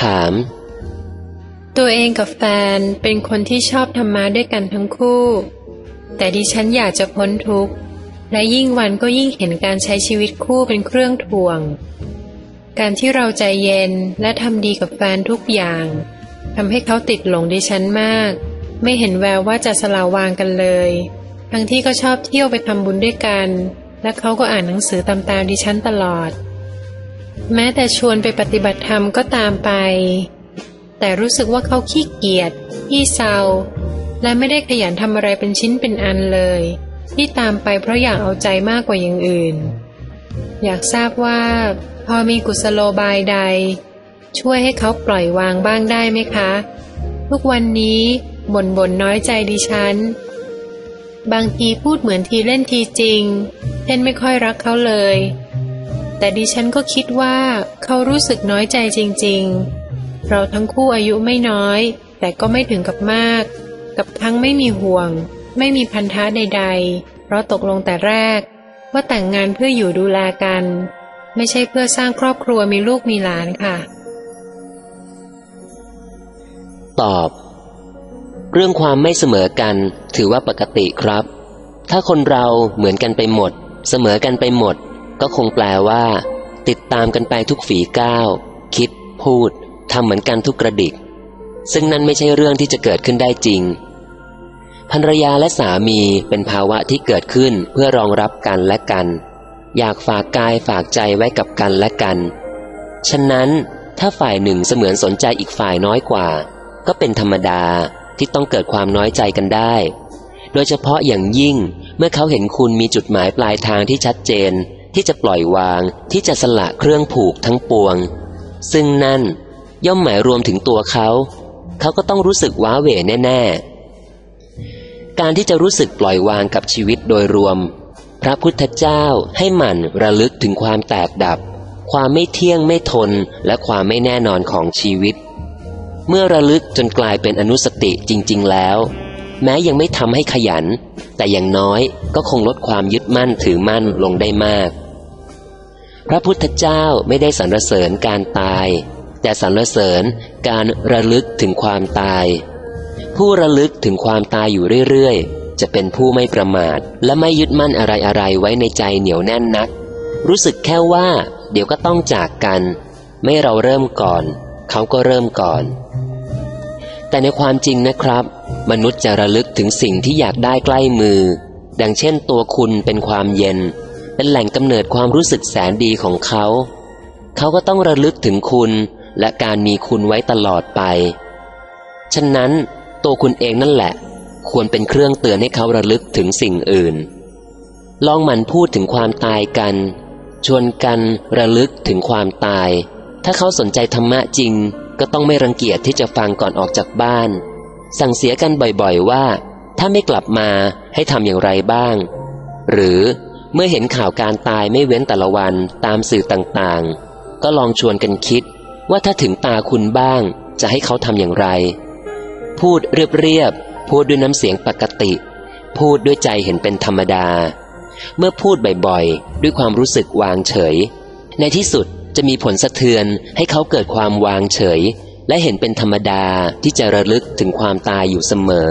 ถาม ตัวเองกับแฟนเป็นคนที่ชอบธรรมะด้วยกันทั้งคู่ แต่ดิฉันอยากจะพ้นทุกข์ และยิ่งวันก็ยิ่งเห็นการใช้ชีวิตคู่เป็นเครื่องถ่วง การที่เราใจเย็นและทำดีกับแฟนทุกอย่างทำให้เขาติดหลงดิฉันมาก ไม่เห็นแววว่าจะสลาวางกันเลย ทั้งที่ก็ชอบเที่ยวไปทำบุญด้วยกัน และเขาก็อ่านหนังสือตามๆดิฉันตลอด แม้แต่ชวนไปปฏิบัติธรรมก็ตามไป แต่รู้สึกว่าเขาขี้เกียจขี้เศร้าและไม่ได้ขยันทำอะไรเป็นชิ้นเป็นอันเลย ที่ตามไปเพราะอยากเอาใจมากกว่าอย่างอื่น อยากทราบว่า พอมีกุศโลบายใด ช่วยให้เขาปล่อยวางบ้างได้ไหมคะ ทุกวันนี้บ่นบ่นน้อยใจดิฉัน บางทีพูดเหมือนทีเล่นทีจริงเช่นไม่ค่อยรักเขาเลย แต่ดิฉันก็คิดว่าเขารู้สึกน้อยใจจริง ๆ เราทั้งคู่อายุไม่น้อย แต่ก็ไม่ถึงกับมาก กับทั้งไม่มีห่วง ไม่มีพันธะใด ๆ เพราะตกลงแต่แรก ว่าแต่งงานเพื่ออยู่ดูแลกัน ไม่ใช่เพื่อสร้างครอบครัวมีลูกมีหลานค่ะ ตอบ เรื่องความไม่เสมอกันถือว่าปกติครับ ถ้าคนเราเหมือนกันไปหมด เสมอกันไปหมด ก็คงแปลว่า ติดตามกันไปทุกฝีก้าว คิด พูดทำเหมือนกันทุกกระดิก ซึ่งนั่นไม่ใช่เรื่องที่จะเกิดขึ้นได้จริงภรรยาและสามีเป็นภาวะที่เกิดขึ้นเพื่อรองรับกันและกัน อยากฝากกายฝากใจไว้กับกันและกัน ฉะนั้นถ้าฝ่ายหนึ่งเสมือนสนใจอีกฝ่ายน้อยกว่า ก็เป็นธรรมดาที่ต้องเกิดความน้อยใจกันได้ โดยเฉพาะอย่างยิ่งเมื่อเขาเห็นคุณมีจุดหมายปลายทางที่ชัดเจน ที่จะปล่อยวางที่จะสละเครื่องผูกทั้งปวง ซึ่งนั่นย่อมหมายรวมถึงตัวเขา เขาก็ต้องรู้สึกว้าเหวแน่ ๆ การที่จะรู้สึกปล่อยวางกับชีวิตโดยรวม พระพุทธเจ้าให้หมั่นระลึกถึงความแตกดับ ความไม่เที่ยงไม่ทนและความไม่แน่นอนของชีวิต เมื่อระลึกจนกลายเป็นอนุสติจริง ๆ แล้ว แม้ยังไม่ทำให้ขยัน แต่อย่างน้อยก็คงลดความยึดมั่นถือมั่นลงได้มาก พระพุทธเจ้าไม่ได้สรรเสริญการตาย แต่สรรเสริญการระลึกถึงความตาย ผู้ระลึกถึงความตายอยู่เรื่อยๆ จะเป็นผู้ไม่ประมาท และไม่ยึดมั่นอะไรๆไว้ในใจเหนียวแน่นนัก รู้สึกแค่ว่า เดี๋ยวก็ต้องจากกัน ไม่เราเริ่มก่อน เขาก็เริ่มก่อน แต่ในความจริงนะครับ มนุษย์จะระลึกถึงสิ่งที่อยากได้ใกล้มือ ดังเช่นตัวคุณเป็นความเย็น เป็นแหล่งกำเนิดความรู้สึกแสนดีของเขา เขาก็ต้องระลึกถึงคุณและการมีคุณไว้ตลอดไป ฉะนั้นตัวคุณเองนั่นแหละ ควรเป็นเครื่องเตือนให้เขาระลึกถึงสิ่งอื่น ลองหมั่นพูดถึงความตายกัน ชวนกันระลึกถึงความตาย ถ้าเขาสนใจธรรมะจริง ก็ต้องไม่รังเกียจที่จะฟังก่อนออกจากบ้าน สั่งเสียกันบ่อยๆว่า ถ้าไม่กลับมาให้ทำอย่างไรบ้าง หรือ เมื่อเห็นข่าวการตายไม่เว้นแต่ละวันตามสื่อต่างๆ ก็ลองชวนกันคิดว่าถ้าถึงตาคุณบ้าง จะให้เขาทำอย่างไร พูดเรียบๆพูดด้วยน้ำเสียงปกติ พูดด้วยใจเห็นเป็นธรรมดา เมื่อพูดบ่อยๆ ด้วยความรู้สึกวางเฉย ในที่สุดจะมีผลสะเทือนให้เขาเกิดความวางเฉย และเห็นเป็นธรรมดาที่จะระลึกถึงความตายอยู่เสมอ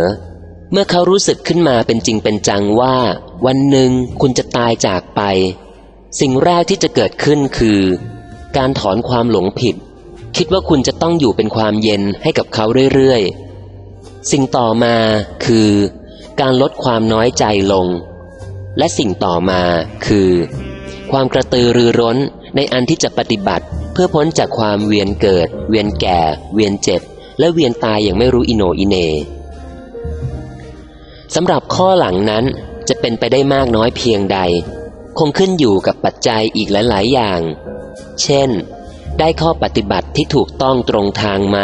เมื่อเขารู้สึกขึ้นมาเป็นจริงเป็นจังว่า วันหนึ่งคุณจะตายจากไป สิ่งแรกที่จะเกิดขึ้นคือ การถอนความหลงผิด คิดว่าคุณจะต้องอยู่เป็นความเย็นให้กับเขาเรื่อยๆ สิ่งต่อมาคือ การลดความน้อยใจลง และสิ่งต่อมาคือ ความกระตือรือร้นในอันที่จะปฏิบัติเพื่อพ้นจากความเวียนเกิด เวียนแก่ เวียนเจ็บ และเวียนตายอย่างไม่รู้อิโนอิเน สำหรับข้อหลังนั้นจะเป็นไปได้มากน้อยเพียงใด คงขึ้นอยู่กับปัจจัยอีกหลายๆอย่าง เช่น ได้ข้อปฏิบัติที่ถูกต้องตรงทางไหม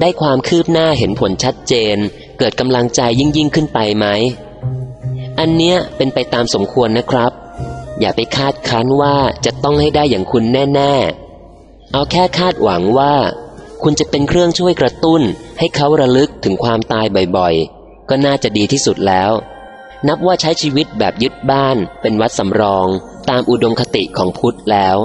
ได้ความคืบหน้าเห็นผลชัดเจน เกิดกำลังใจยิ่งยิ่งขึ้นไปไหม อันเนี้ยเป็นไปตามสมควรนะครับ อย่าไปคาดคั้นว่าจะต้องให้ได้อย่างคุณแน่ๆ เอาแค่คาดหวังว่า คุณจะเป็นเครื่องช่วยกระตุ้นให้เขาระลึกถึงความตายบ่อยๆ ก็น่าจะดีที่สุดแล้ว นับว่าใช้ชีวิตแบบยึดบ้านเป็นวัดสำรอง ตามอุดมคติของพุทธแล้ว